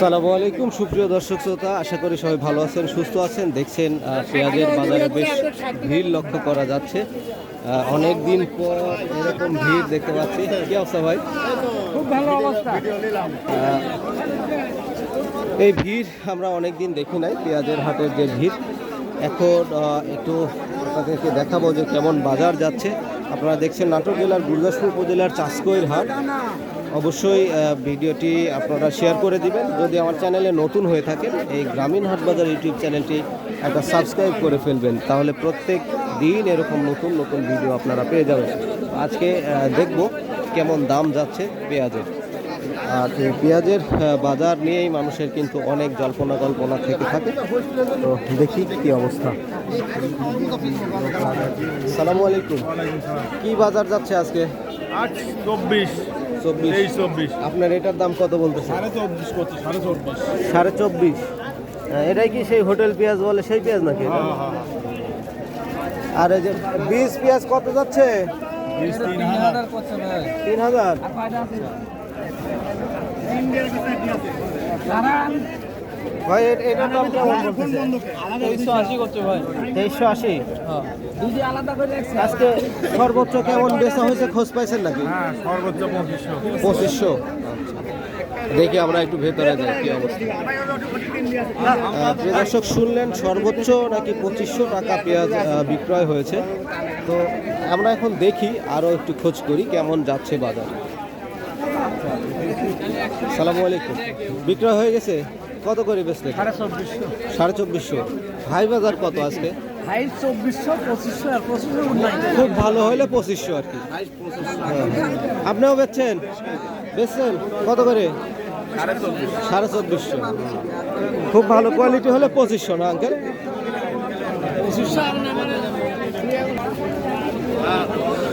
আসসালামু আলাইকুম সুপ্রিয় দর্শক শ্রোতা আশা করি সবাই ভালো আছেন সুস্থ আছেন। দেখছেন পেঁয়াজের বাজারে বেশ ভিড় লক্ষ্য করা যাচ্ছে। অনেক দিন পর এরকম ভিড় দেখতে পাচ্ছি। কি অবস্থা ভাই? খুব ভালো অবস্থা। এই ভিড় আমরা অনেক দিন দেখি নাই পেঁয়াজের হাটের যে ভিড়। এখন একটু আপনাদেরকে দেখাবো যে কেমন বাজার যাচ্ছে। আপনারা দেখছেন নাটোর জেলার গুরদাসপুর উপজেলার চাষকইর হাট। অবশ্যই ভিডিওটি আপনারা শেয়ার করে দিবেন। যদি আমার চ্যানেলে নতুন হয়ে থাকেন এই গ্রামীণ হাটবাজার ইউটিউব চ্যানেলটি একটা সাবস্ক্রাইব করে ফেলবেন। তাহলে প্রত্যেক দিন এরকম নতুন নতুন ভিডিও আপনারা পেয়ে যাবেন। আজকে দেখব কেমন দাম যাচ্ছে পেঁয়াজের। আর এই পেঁয়াজের বাজার নিয়েই মানুষের কিন্তু অনেক জল্পনা কল্পনা থেকে থাকে। তো দেখি কি অবস্থা। সালামু আলাইকুম। কি বাজার যাচ্ছে আজকে? আট, চব্বিশ। চব্বিশ। চব্বিশ। আপনার এটার দাম কত বলতেছে সাড়ে চব্বিশ করছে সাড়ে চব্বিশ। সাড়ে চব্বিশ। হ্যাঁ, এটাই কি সেই হোটেল পেঁয়াজ বলে? সেই পেঁয়াজ নাকি? হ্যাঁ হ্যাঁ আর এই যে বিশ পেঁয়াজ কত যাচ্ছে? তিন হাজার। তিন হাজার? ভাই এ- এটার দাম কেমন তেইশশো আশি করছে ভাই। তেইশশো আশি? দুটি আলাদা করে রাখছি। আজকে সর্বোচ্চ কেমন বেচা হয়েছে খোঁজ পাইছেন নাকি? হ্যাঁ সর্বোচ্চ পঁচিশশো। পঁচিশশো? দেখি আমরা একটু ভেতরে যাই কি অবস্থা। প্রিয় দর্শক শুনলেন সর্বোচ্চ নাকি পঁচিশশো টাকা পেঁয়াজ বিক্রয় হয়েছে। তো আমরা এখন দেখি আরও একটু খোঁজ করি কেমন যাচ্ছে বাজার। সালামু আলাইকুম। বিক্রয় হয়ে গেছে? কত করে বেচলে সাড়ে চব্বিশশো। হাই বাজার কত আজকে? হাই চব্বিশশো পঁচিশশো আর পঁচিশশো খুব ভালো হলে পঁচিশশো আর কি। হ্যাঁ। আপনিও বেচছেন? বেচছেন? কত করে? সাড়ে চব্বিশ চব্বিশশো। খুব ভালো কোয়ালিটি হলে পঁচিশশো না আঙ্কেল পঁচিশশো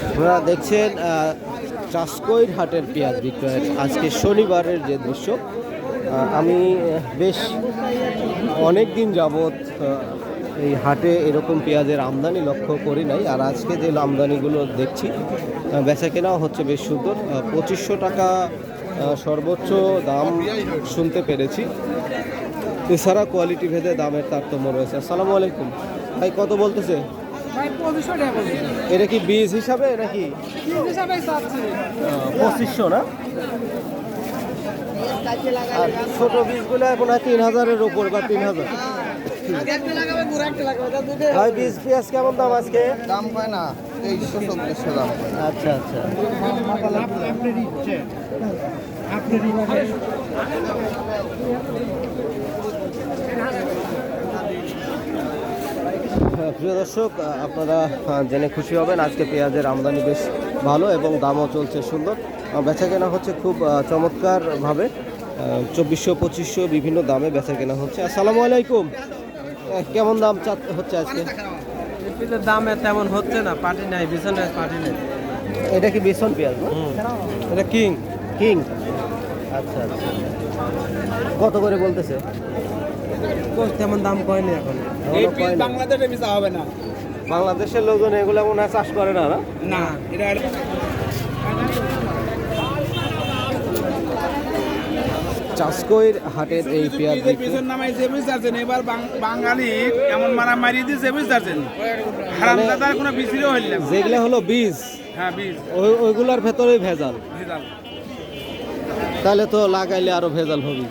আপনারা দেখছেন চাষকইর হাটের পেঁয়াজ বিক্রয়ের আজকে শনিবারের যে দৃশ্য আমি বেশ অনেক দিন যাবৎ এই হাটে এরকম পেঁয়াজের আমদানি লক্ষ্য করি নাই। আর আজকে যে আমদানিগুলো দেখছি বেচা কেনাও হচ্ছে বেশ সুন্দর। পঁচিশশো টাকা সর্বোচ্চ দাম শুনতে পেরেছি। এছাড়া কোয়ালিটি ভেদে দামের তারতম্য রয়েছে। আসসালামু আলাইকুম। ভাই কত বলতেছে? এটা কি বীজ হিসাবে নাকি? পঁচিশশো না? আর ছোট বীজগুলো এখন হয় তিন হাজারের উপর বা তিন হাজার। ভাই বীজ পেঁয়াজ কেমন দাম আজকে? দাম পায় না তেইশশো চব্বিশশো দাম আচ্ছা আচ্ছা। হ্যাঁ, প্রিয় দর্শক আপনারা জেনে খুশি হবেন আজকে পেঁয়াজের আমদানি বেশ ভালো এবং দামও চলছে সুন্দর। বেচা কেনা হচ্ছে খুব চমৎকারভাবে চব্বিশশো পঁচিশশো বিভিন্ন দামে বেচা কেনা হচ্ছে। আসসালামু আলাইকুম। কেমন দাম হচ্ছে আজকে? দাম তেমন হচ্ছে না পার্টি নাই বিছানে পার্টি নাই। এটা কি বেসন পেঁয়াজ এটা কিং। কিং। আচ্ছা আচ্ছা। কত করে বলতেছে? তেমন দাম কয়নি এখন। বাংলাদেশে হবে না। বাংলাদেশের লোকজন এগুলো মনে হয় চাষ করে না না? না এটা চাষকইর হাটের এই পেঁয়াজ বিক্রি। পিছন নামাই যে বুঝতে এবার বাঙালি এমন মারা মারি দিয়েছে বুঝতে পারছেন হারাম দাদার কোনো বিচিরও হইল না। যেগুলো হলো বীজ। হ্যাঁ বীজ। ওই ওইগুলোর ভেতরেই ভেজাল। ভেজাল। তাহলে তো লাগাইলে আরও ভেজাল হবে।